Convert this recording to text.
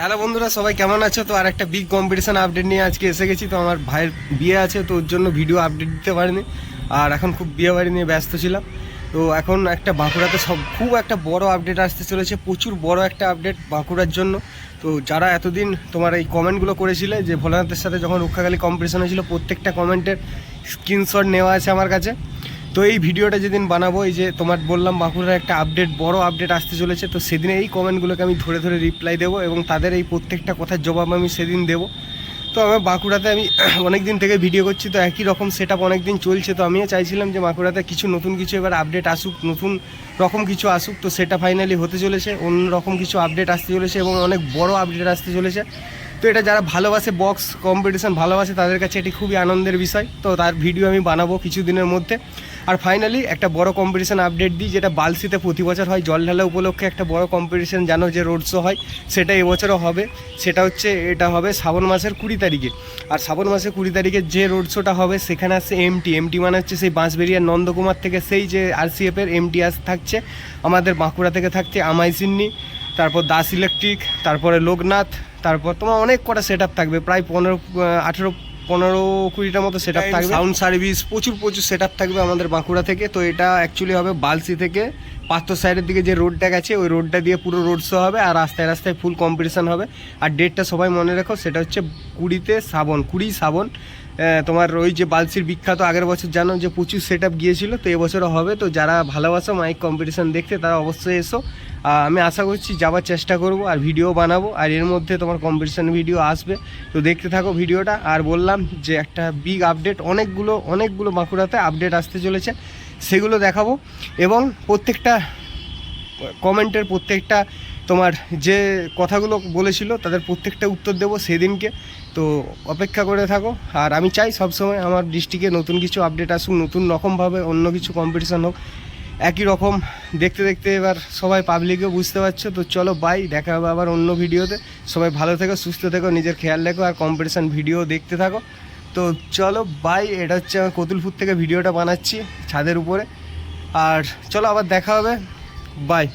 Hello বন্ধুরা, সবাই কেমন আছো? তো আর একটা বিগ কম্পিটিশন আপডেট নিয়ে আজকে এসে গেছি। তো আমার ভাইয়ের বিয়ে আছে, তো ওর জন্য ভিডিও আপডেট দিতে পারিনি। আর এখন খুব বিয়ে বাড়ি নিয়ে ব্যস্ত ছিলাম। তো এখন একটা বাঁকুড়াতে সব খুব একটা বড় আপডেট আসতে চলেছে, প্রচুর বড় একটা আপডেট বাঁকুড়ার জন্য। তো যারা এতদিন তোমার এই কমেন্টগুলো করেছিলে যে ভোলানাথের সাথে যখন রক্ষাকালী কম্পিটিশন হয়েছিল, প্রত্যেকটা কমেন্টের স্ক্রিনশট নেওয়া আছে আমার কাছে। তো এই ভিডিওটা যেদিন বানাবো, এই যে তোমার বললাম বাঁকুড়ার একটা আপডেট বড় আপডেট আসতে চলেছে, তো সেদিন এই কমেন্টগুলোকে আমি ধরে ধরে রিপ্লাই দেবো এবং তাদের এই প্রত্যেকটা কথার জবাব আমি সেদিন দেবো। তো আমি বাঁকুড়াতে আমি অনেক দিন থেকে ভিডিও করছি, তো একই রকম সেট আপ অনেক দিন চলছে, তো আমিও চাইছিলাম যে বাঁকুড়াতে কিছু নতুন কিছু এবার আপডেট আসুক, নতুন রকম কিছু আসুক, তো সেটা ফাইনালি হতে চলেছে অন্য রকম কিছু আপডেট আসতে চলেছে এবং অনেক বড় আপডেট আসতে চলেছে। তো এটা যারা ভালোবাসে বক্স কম্পিটিশন ভালোবাসে, তাদের কাছে এটি খুবই আনন্দের বিষয়। তো তার ভিডিও আমি বানাবো কিছুদিনের মধ্যে। আর ফাইনালি একটা বড় কম্পিটিশন আপডেট দিই, যেটা বালসিতে প্রতি বছর হয়। জল ঢালা উপলক্ষে একটা বড় কম্পিটিশন জানো যে রোড শো হয়, সেটা এবছরও হবে। সেটা হচ্ছে, এটা হবে শ্রাবণ মাসের কুড়ি তারিখে। আর শ্রাবণ মাসের কুড়ি তারিখে যে রোড শোটা হবে, সেখানে আসছে এমটি এমটি মানে হচ্ছে সেই বাঁশবেরিয়ার নন্দকুমার থেকে সেই যে আরসিএফের এমটি আস থাকছে, আমাদের বাঁকুড়া থেকে থাকছে আমাইসিন্নি তারপর দাস ইলেকট্রিক, তারপরে লোকনাথ তারপর তোমার অনেক কটা সেট থাকবে প্রায় পনেরো আঠেরো পনেরো কুড়িটার মতো সেট থাকবে। সাউন্ড সার্ভিস প্রচুর প্রচুর সেট থাকবে আমাদের বাঁকুড়া থেকে। তো এটা অ্যাকচুয়ালি হবে বালসি থেকে। পাত্র সাইডের দিকে যে রোডটা গেছে ওই রোডটা দিয়ে পুরো রোড শো হবে আর রাস্তায় রাস্তায় ফুল কম্পিটিশান হবে। আর ডেটটা সবাই মনে রেখো সেটা হচ্ছে কুড়িতে শ্রাবণ কুড়ি শ্রাবণ। তোমার ওই যে বালসির বিখ্যাত আগের বছর জানো যে প্রচুর সেট আপ গিয়েছিল, তো এবছরও হবে। তো যারা ভালোবাসো মাইক কম্পিটিশন দেখতে, তারা অবশ্যই এসো। আমি আশা করছি যাওয়ার চেষ্টা করব আর ভিডিও বানাবো, আর এর মধ্যে তোমার কম্পিটিশান ভিডিও আসবে। তো দেখতে থাকো ভিডিওটা আর বললাম যে একটা বিগ আপডেট অনেকগুলো অনেকগুলো বাঁকুড়াতে আপডেট আসতে চলেছে, সেগুলো দেখাবো। এবং প্রত্যেকটা কমেন্টের প্রত্যেকটা তোমার যে কথাগুলো বলেছিল তাদের প্রত্যেকটা উত্তর দেবো সেদিনকে। তো অপেক্ষা করে থাকো। আর আমি চাই সবসময় আমার ডিস্ট্রিক্টে নতুন কিছু আপডেট আসুক, নতুন রকমভাবে অন্য কিছু কম্পিটিশন হোক। একই রকম দেখতে দেখতে এবার সবাই পাবলিকও বুঝতে পারছ। তো চলো বাই দেখা হবে আবার অন্য ভিডিওতে। সবাই ভালো থেকো, সুস্থ থেকো, নিজের খেয়াল রেখো আর কম্পিটিশান ভিডিও দেখতে থাকো। তো চলো বাই এটা হচ্ছে আমি কতুলপুর থেকে ভিডিওটা বানাচ্ছি ছাদের উপরে। আর চলো, আবার দেখা হবে। বাই